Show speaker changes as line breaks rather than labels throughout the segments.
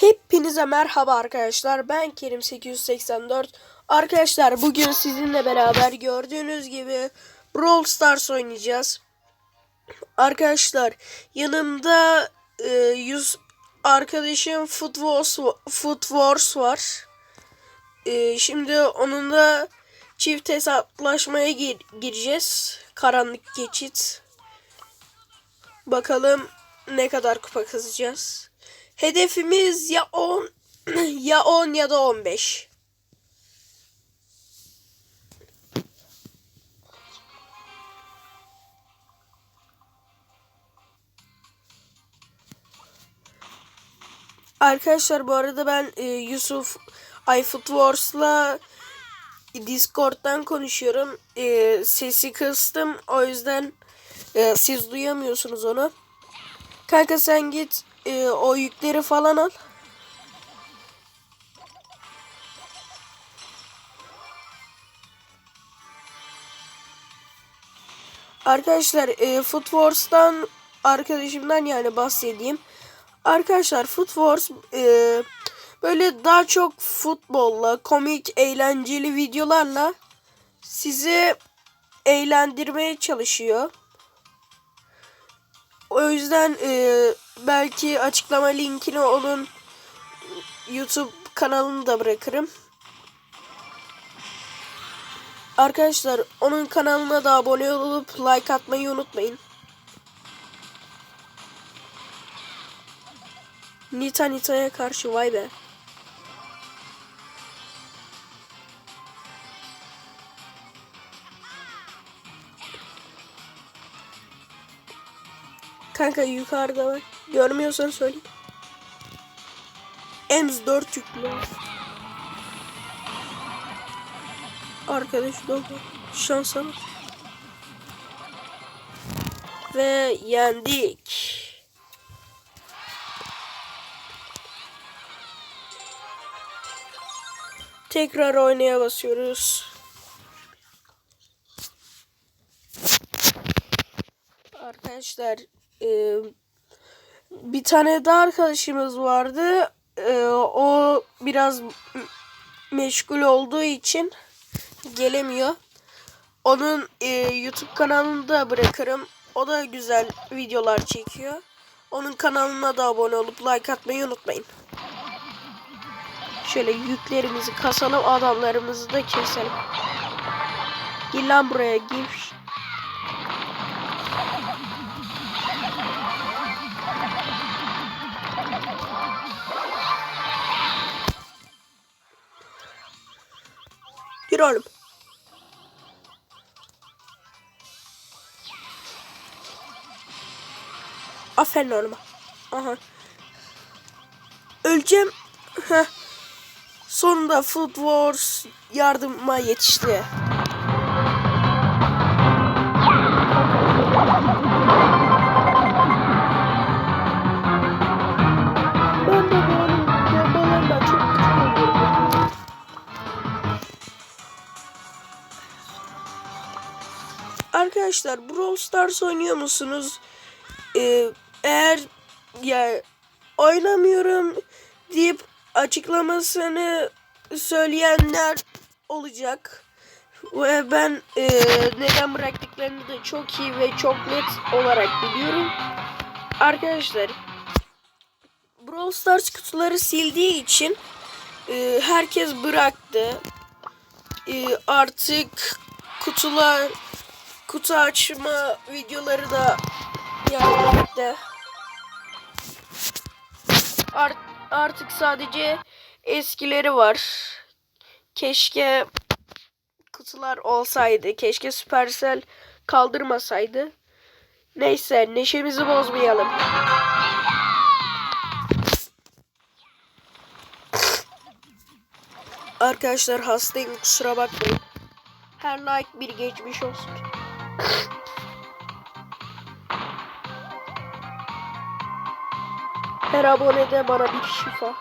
Hepinize merhaba arkadaşlar. Ben Kerim 884. Arkadaşlar bugün sizinle beraber gördüğünüz gibi Brawl Stars oynayacağız. Arkadaşlar yanımda e, yüz arkadaşım Foot Wars, Foot Wars var. E, şimdi onunla çift hesaplaşmaya gir, gireceğiz. Karanlık geçit. Bakalım ne kadar kupa kazacağız. Hedefimiz ya 10 ya 10 ya da 15. Arkadaşlar bu arada ben e, Yusuf iFoot Wars'la Discord'dan konuşuyorum. E, sesi kıstım. O yüzden e, siz duyamıyorsunuz onu. Kanka sen git e, o yükleri falan al. Arkadaşlar e, Foot Wars'tan arkadaşımdan yani bahsedeyim. Arkadaşlar Foot Wars e, böyle daha çok futbolla, komik, eğlenceli videolarla sizi eğlendirmeye çalışıyor. O yüzden e, belki açıklama linkini onun YouTube kanalını da bırakırım. Arkadaşlar onun kanalına da abone olup like atmayı unutmayın. Nita Nita'ya karşı vay be. Kanka yukarıda bak. Görmüyorsan söyle. Ems 4 yüklü. Arkadaş dolu. Şansa bak. Ve yendik. Tekrar oynaya basıyoruz. Arkadaşlar e, bir tane daha arkadaşımız vardı. E, o biraz meşgul olduğu için gelemiyor. Onun e, YouTube kanalını da bırakırım. O da güzel videolar çekiyor. Onun kanalına da abone olup like atmayı unutmayın. Şöyle yüklerimizi kasalım, adamlarımızı da keselim. Gel lan buraya, gir. Oğlum. Aferin oğluma. Aha. Öleceğim. Sonunda Food Wars yardıma yetişti. Arkadaşlar Brawl Stars oynuyor musunuz? Ee, eğer ya oynamıyorum deyip açıklamasını söyleyenler olacak. Ve ben e, neden bıraktıklarını da çok iyi ve çok net olarak biliyorum. Arkadaşlar Brawl Stars kutuları sildiği için e, herkes bıraktı. E, artık kutular kutu açma videoları da bitti. Art, artık sadece eskileri var. Keşke kutular olsaydı. Keşke Supercell kaldırmasaydı. Neyse neşemizi bozmayalım. Arkadaşlar hastayım kusura bakmayın. Her like bir geçmiş olsun. Her abonede bana bir şifa.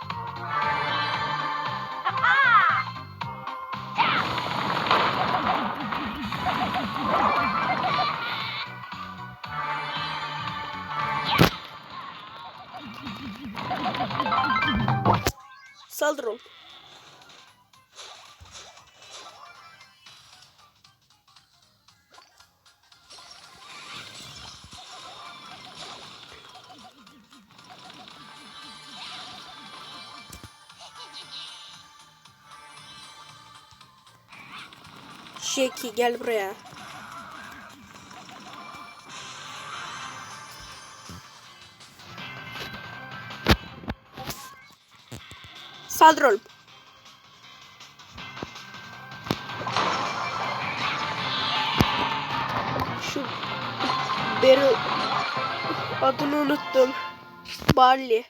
Saldır oğlum. Jackie gel buraya. Saldır oğlum. Şu Beryl adını unuttum. Barley.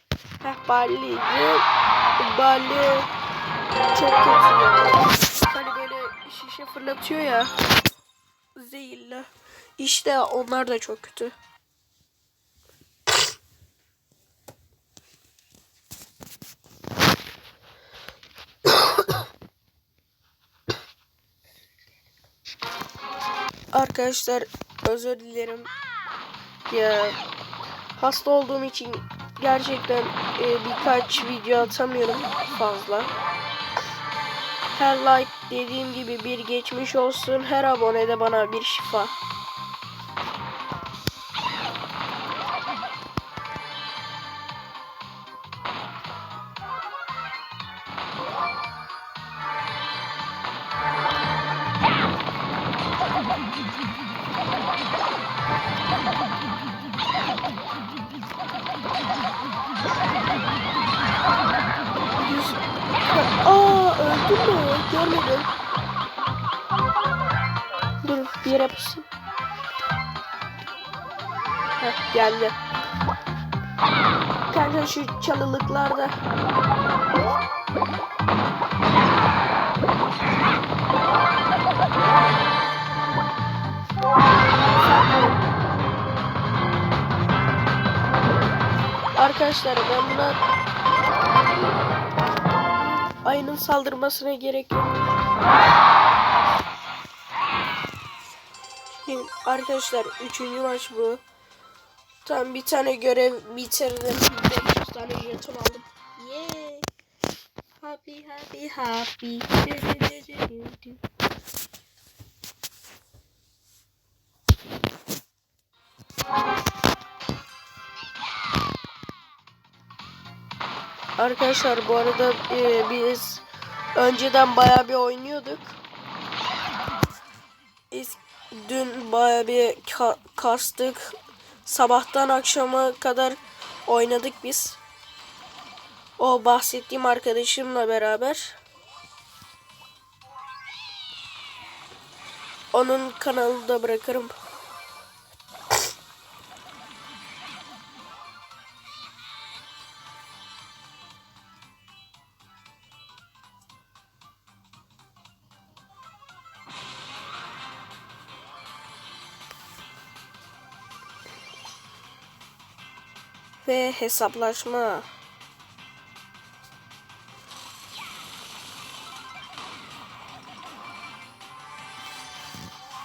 Heh Barley'di. Barley çok kötü fırlatıyor ya. Zehirli. İşte onlar da çok kötü. Arkadaşlar özür dilerim. Ya hasta olduğum için gerçekten e, birkaç video atamıyorum fazla. Her like dediğim gibi bir geçmiş olsun. Her abone de bana bir şifa. Öldü mü? Görmedim. Dur bir yere basayım. Heh geldi. Kanka şu çalılıklarda. Arkadaşlar ben buna ayının saldırmasına gerek yok. Arkadaşlar üçüncü maç bu. Tam bir tane görev bitirdim. 500 tane jeton aldım. Yeah. Happy happy happy. Arkadaşlar bu arada e, biz önceden bayağı bir oynuyorduk. Biz dün bayağı bir ka- kastık. Sabahtan akşama kadar oynadık biz. O bahsettiğim arkadaşımla beraber. Onun kanalını da bırakırım. Ve hesaplaşma.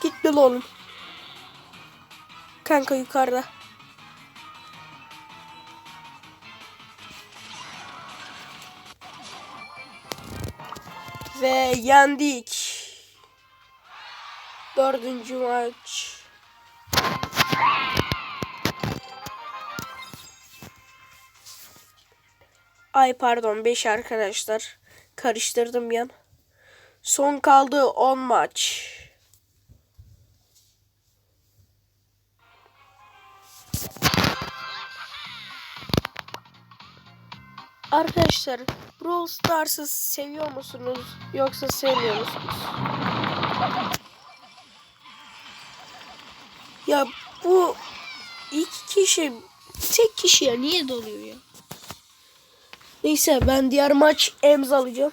Gitme lan. Kanka yukarıda. Ve yendik. Dördüncü maç. Ay pardon 5 arkadaşlar. Karıştırdım yan. Son kaldı 10 maç. Arkadaşlar Brawl Stars'ı seviyor musunuz yoksa sevmiyor musunuz? Ya bu iki kişi tek kişiye niye doluyor ya? Neyse ben diğer maç emz alacağım.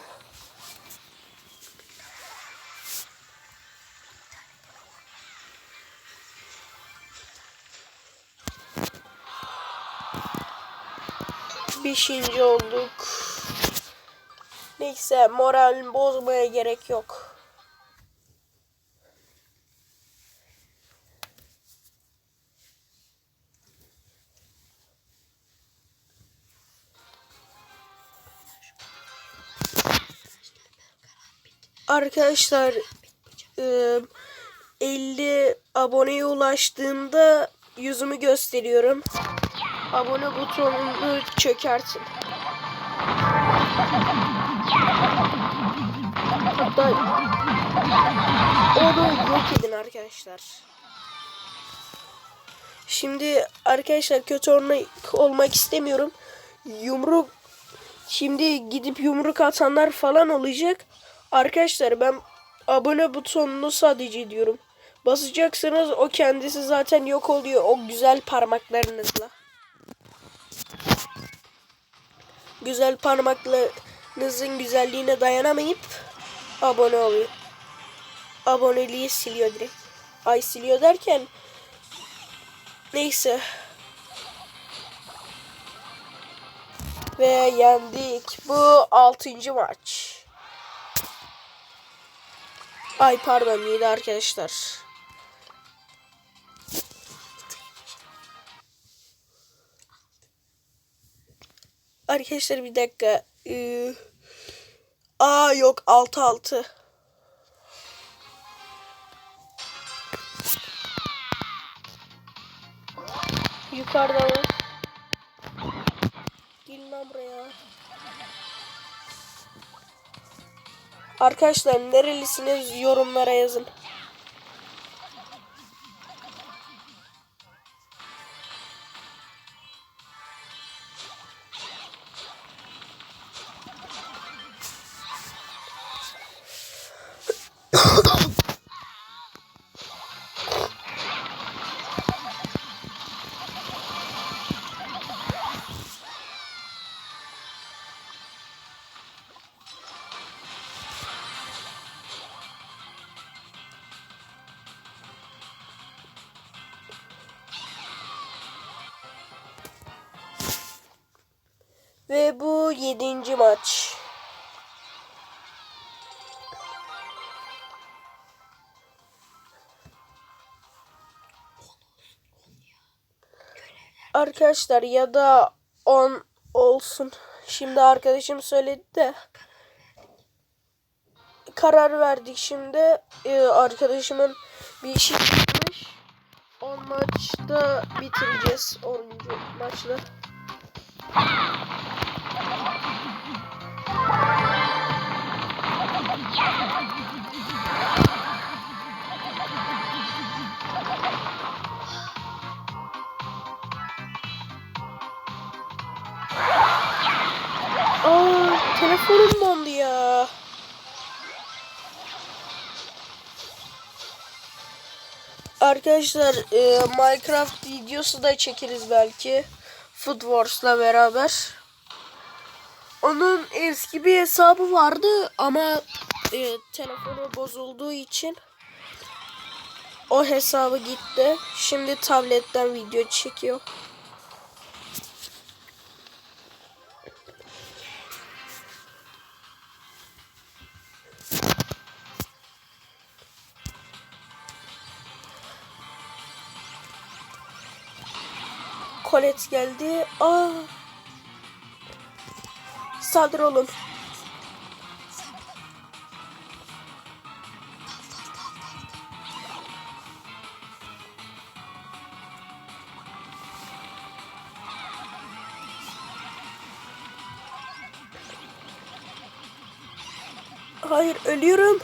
Beşinci olduk. Neyse moral bozmaya gerek yok. Arkadaşlar e, 50 aboneye ulaştığımda yüzümü gösteriyorum. Abone butonunu çökertin. Hatta onu yok edin arkadaşlar. Şimdi arkadaşlar kötü örnek olmak istemiyorum. Yumruk şimdi gidip yumruk atanlar falan olacak. Arkadaşlar ben abone butonunu sadece diyorum. Basacaksınız o kendisi zaten yok oluyor o güzel parmaklarınızla. Güzel parmaklarınızın güzelliğine dayanamayıp abone oluyor. Aboneliği siliyor direkt. Ay siliyor derken neyse. Ve yendik. Bu altıncı maç. Ay pardon yedi arkadaşlar. Arkadaşlar bir dakika. Ee, aa yok 6 6. Yukarıda mı? Gelin buraya. Arkadaşlar nerelisiniz yorumlara yazın. Ve bu yedinci maç. Arkadaşlar ya da 10 olsun. Şimdi arkadaşım söyledi de karar verdik şimdi. Ee, arkadaşımın bir işi çıkmış. 10 maçta bitireceğiz 10. maçta. Aa, telefonum dondu ya. Arkadaşlar e, Minecraft videosu da çekeriz belki. Food Wars'la beraber. Onun eski bir hesabı vardı ama e, telefonu bozulduğu için o hesabı gitti. Şimdi tabletten video çekiyor. Colette geldi. Aa. Saldır oğlum. Hayır ölüyorum.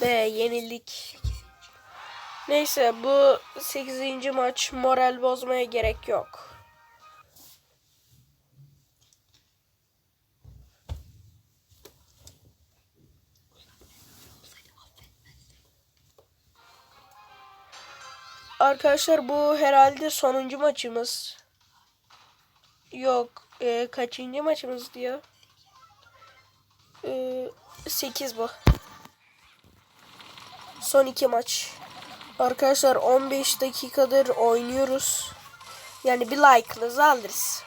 Be yenildik. Neyse bu 8. maç moral bozmaya gerek yok. Arkadaşlar bu herhalde sonuncu maçımız. Yok. E, kaçıncı maçımız diyor. E, 8 bu. Son iki maç. Arkadaşlar 15 dakikadır oynuyoruz. Yani bir like'ınızı alırız.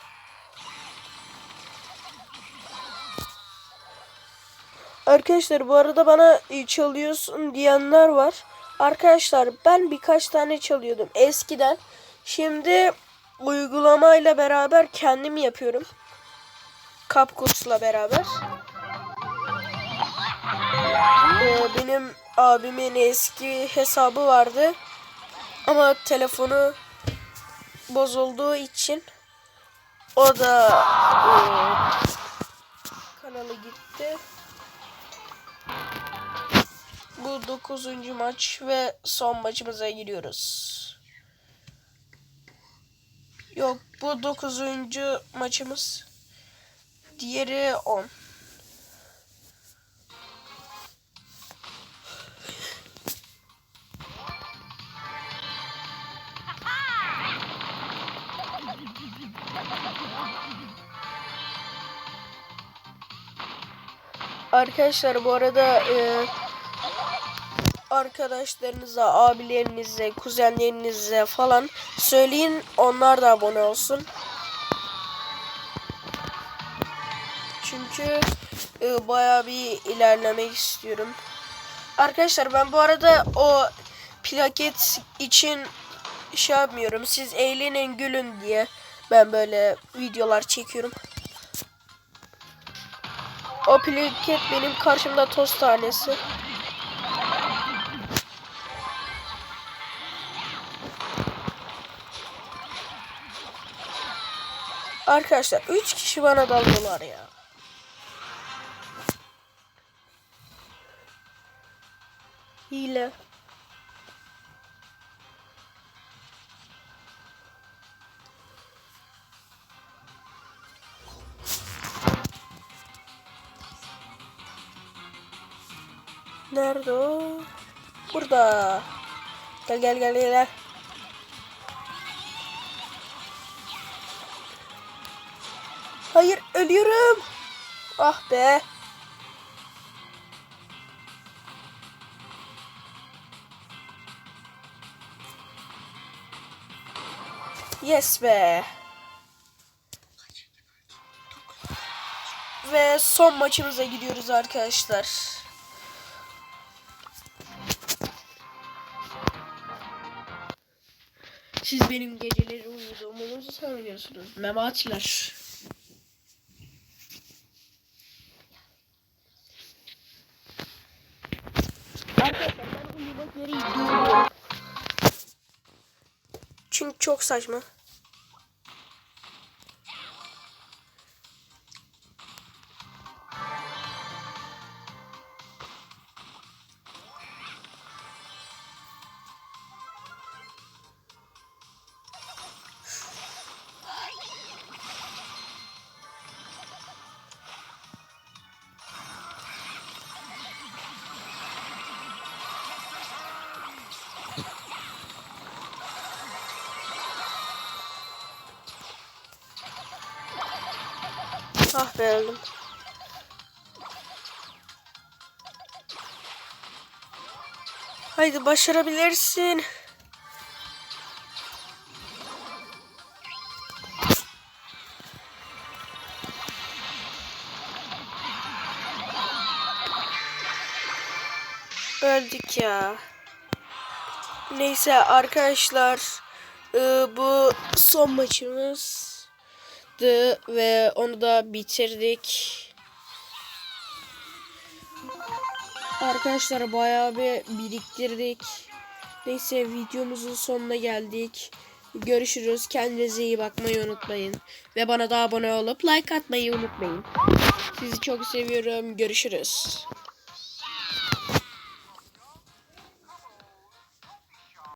Arkadaşlar bu arada bana e, çalıyorsun diyenler var. Arkadaşlar ben birkaç tane çalıyordum eskiden. Şimdi uygulamayla beraber kendim yapıyorum. Kapkurs'la beraber. Ee, benim abimin eski hesabı vardı. Ama telefonu bozulduğu için o da e, kanalı gitti. Bu 9. maç ve son maçımıza giriyoruz. Yok bu 9. maçımız. Diğeri 10. Arkadaşlar bu arada e, arkadaşlarınıza, abilerinize, kuzenlerinize falan söyleyin. Onlar da abone olsun. Çünkü e, bayağı bir ilerlemek istiyorum. Arkadaşlar ben bu arada o plaket için şey yapmıyorum. Siz eğlenin gülün diye ben böyle videolar çekiyorum. O plaket benim karşımda toz tanesi. Arkadaşlar 3 kişi bana dalıyorlar ya. Hile. Nerede o? Burada. Gel gel gel gel. Hayır ölüyorum. Ah be. Yes be. Ve son maçımıza gidiyoruz arkadaşlar. Siz benim geceleri uyuduğumu nasıl sanıyorsunuz? Mematiler. Arkadaşlar ben uyumak duymuyorum. Çünkü çok saçma. Ah be öldüm. Haydi başarabilirsin. Öldük ya. Neyse arkadaşlar e, bu son maçımız ve onu da bitirdik. Arkadaşlar bayağı bir biriktirdik. Neyse videomuzun sonuna geldik. Görüşürüz. Kendinize iyi bakmayı unutmayın. Ve bana da abone olup like atmayı unutmayın. Sizi çok seviyorum. Görüşürüz.